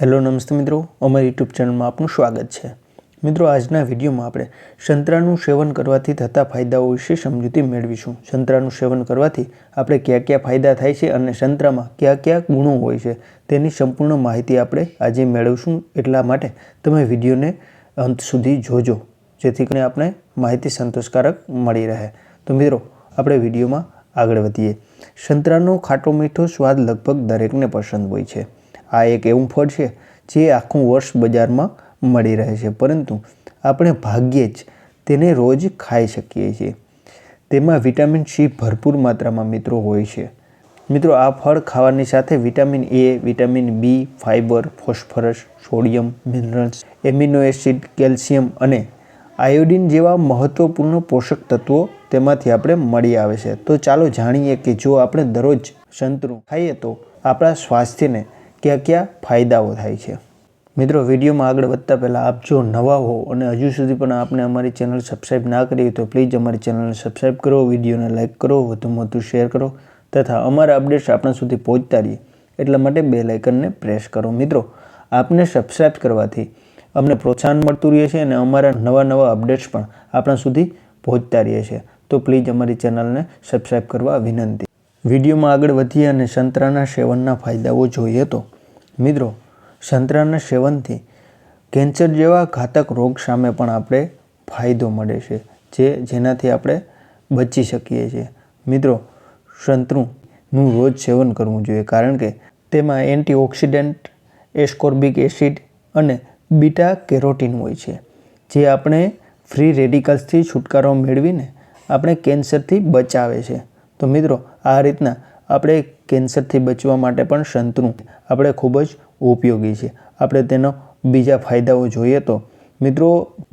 Hello, નમસ્તે મિત્રો. અમારી યુટ્યુબ ચેનલમાં આપનું સ્વાગત છે. મિત્રો, આજના વિડીયોમાં આપણે સંતરાનું સેવન કરવાથી થતા ફાયદાઓ વિશે સમજૂતી મેળવીશું. સંતરાનું સેવન કરવાથી આપણે કયા કયા ફાયદા થાય છે અને સંતરામાં કયા કયા ગુણો હોય છે તેની સંપૂર્ણ માહિતી આપણે આજે મેળવીશું. એટલા માટે તમે વિડીયોને અંત સુધી જોજો, જેથી કરીને આપણે માહિતી સંતોષકારક મળી રહે. તો મિત્રો, આપણે વિડીયોમાં આગળ વધીએ. સંતરાનો ખાટો મીઠો સ્વાદ લગભગ દરેકને પસંદ હોય છે. આ એક એવું ફળ છે જે આખું વર્ષ બજારમાં મળી રહે છે. પરંતુ આપણે ભાગ્યે જ તેને રોજ ખાઈ શકીએ છીએ. તેમાં વિટામિન સી ભરપૂર માત્રામાં મિત્રો હોય છે. મિત્રો, આ ફળ ખાવાની સાથે vitamin A, vitamin B fibre phosphorus, sodium, minerals, amino acid, calcium અને આયોડિન જેવા મહત્ત્વપૂર્ણ પોષક તત્વો તેમાંથી આપણે મળી આવે છે. તો ચાલો જાણીએ કે જો આપણે દરરોજ સંતરું ખાઈએ તો આપણા સ્વાસ્થ્યને કયા કયા ફાયદાઓ થાય છે. મિત્રો, વિડીયોમાં આગળ વધતા પહેલાં આપ જો નવા હો અને હજુ સુધી પણ આપને અમારી ચેનલ સબસ્ક્રાઈબ ના કરી તો પ્લીઝ અમારી ચેનલને સબસ્ક્રાઈબ કરો, વિડીયોને લાઇક કરો વધુમાં વધુ શેર કરો તથા અમારા અપડેટ્સ આપણા સુધી પહોંચતા રહીએ એટલા માટે બે લાઇકનને પ્રેસ કરો. મિત્રો, આપને સબસ્ક્રાઈબ કરવાથી અમને પ્રોત્સાહન મળતું રહે છે અને અમારા નવા નવા અપડેટ્સ પણ આપણા સુધી પહોંચતા રહે છે. તો પ્લીઝ અમારી ચેનલને સબસ્ક્રાઈબ કરવા વિનંતી. વિડીયોમાં આગળ વધીએ અને સંતરાના સેવનના ફાયદાઓ જોઈએ તો મિત્રો, સંતરાના સેવનથી કેન્સર જેવા ઘાતક રોગ સામે પણ આપણે ફાયદો મળે છે, જે જેનાથી આપણે બચી શકીએ છીએ. મિત્રો, સંતરુંનું રોજ સેવન કરવું જોઈએ, કારણ કે તેમાં એન્ટીઓક્સિડન્ટ, એસ્કોર્બિક એસિડ અને બીટા કેરોટીન હોય છે, જે આપણે ફ્રી રેડિકલ્સથી છુટકારો મેળવીને આપણે કેન્સરથી બચાવે છે. તો મિત્રો, આ રીતના આપણે કેન્સરથી બચવા માટે પણ સંતરું આપણે ખૂબ જ ઉપયોગી છે. આપણે તેનો બીજા ફાયદાઓ જોઈએ તો, મિત્રો,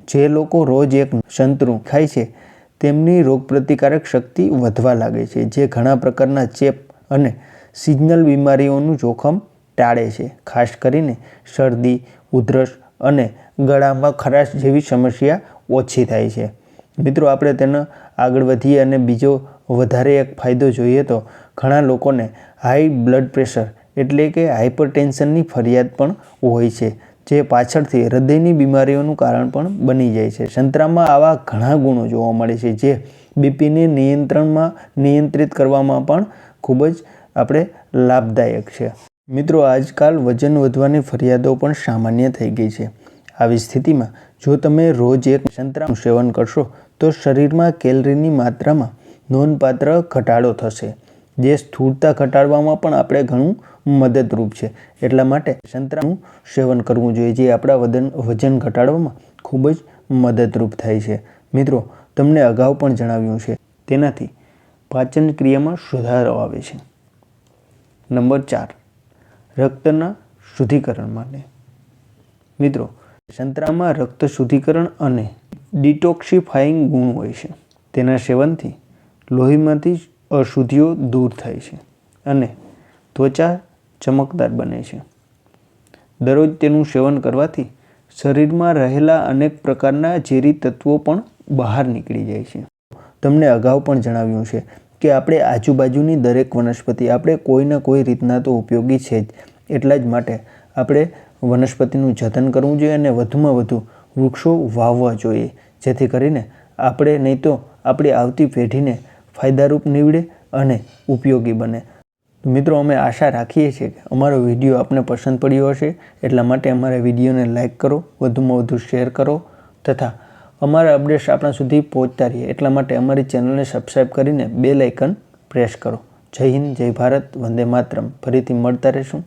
જે લોકો રોજ એક સંતરું ખાય છે, તેમની રોગપ્રતિકારક શક્તિ વધવા લાગે છે, જે ઘણા પ્રકારના ચેપ અને સિઝનલ બીમારીઓનું જોખમ ટાળે છે. ખાસ કરીને શરદી, ઉધરસ અને ગળામાં ખરાશ જેવી સમસ્યા ઓછી થાય છે. મિત્રો, આપણે તેનો આગળ વધીએ અને બીજો વધારે એક ફાયદો જોઈએ તો ઘણા લોકોને હાઈ બ્લડ પ્રેશર એટલે કે હાઇપરટેન્શનની ફરિયાદ પણ હોય છે, જે પાછળથી હૃદયની બીમારીઓનું કારણ પણ બની જાય છે. સંતરામાં આવા ઘણા ગુણો જોવા મળે છે, જે બીપીને નિયંત્રણમાં નિયંત્રિત કરવામાં પણ ખૂબ જ આપણે લાભદાયક છે. મિત્રો, આજકાલ વજન વધવાની ફરિયાદો પણ સામાન્ય થઈ ગઈ છે. આવી સ્થિતિમાં જો તમે રોજ એક સંતરાનું સેવન કરશો, તો શરીરમાં કેલરીની માત્રામાં નોંધપાત્ર ઘટાડો થશે. જે સ્થૂળતા ઘટાડવામાં પણ આપણે ઘણું મદદરૂપ છે. એટલા માટે સંતરાનું સેવન કરવું જોઈએ, જે આપણા વજન વજન ઘટાડવામાં ખૂબ જ મદદરૂપ થાય છે. મિત્રો, તમને અગાઉ પણ જણાવ્યું છે, તેનાથી પાચન ક્રિયામાં સુધારો આવે છે. નંબર ચાર, રક્તના શુદ્ધિકરણ માટે. મિત્રો, સંતરામાં રક્ત શુદ્ધિકરણ અને ડિટોક્સિફાઈંગ ગુણ હોય છે. તેના સેવનથી લોહીમાંથી અશુદ્ધિઓ દૂર થાય છે અને ત્વચા ચમકદાર બને છે. દરરોજ તેનું સેવન કરવાથી શરીરમાં રહેલા અનેક પ્રકારના ઝેરી તત્વો પણ બહાર નીકળી જાય છે. તમને અગાઉ પણ જણાવ્યું છે કે આપણે આજુબાજુની દરેક વનસ્પતિ આપણે કોઈને કોઈ રીતના તો ઉપયોગી છે જ. એટલા જ માટે આપણે વનસ્પતિનું જતન કરવું જોઈએ અને વધુમાં વધુ વૃક્ષો વાવવા જોઈએ. જેથી કરીને આપણે નહીં તો આપણી આવતી પેઢીને ફાયદારૂપ નીવડે અને ઉપયોગી બને. મિત્રો, અમે આશા રાખીએ છીએ કે અમારો વીડિયો આપને પસંદ પડ્યો હશે, એટલા માટે અમારા વિડીયોને લાઇક કરો, વધુમાં વધુ શેર કરો તથા અમારા અપડેટ્સ આપણા સુધી પહોંચતા રહીએ, એટલા માટે અમારી ચેનલને સબસ્ક્રાઈબ કરીને બે લાઇકન પ્રેસ કરો. જય હિન્દ, જય ભારત, વંદે માતરમ. ફરીથી મળતા રહીશું.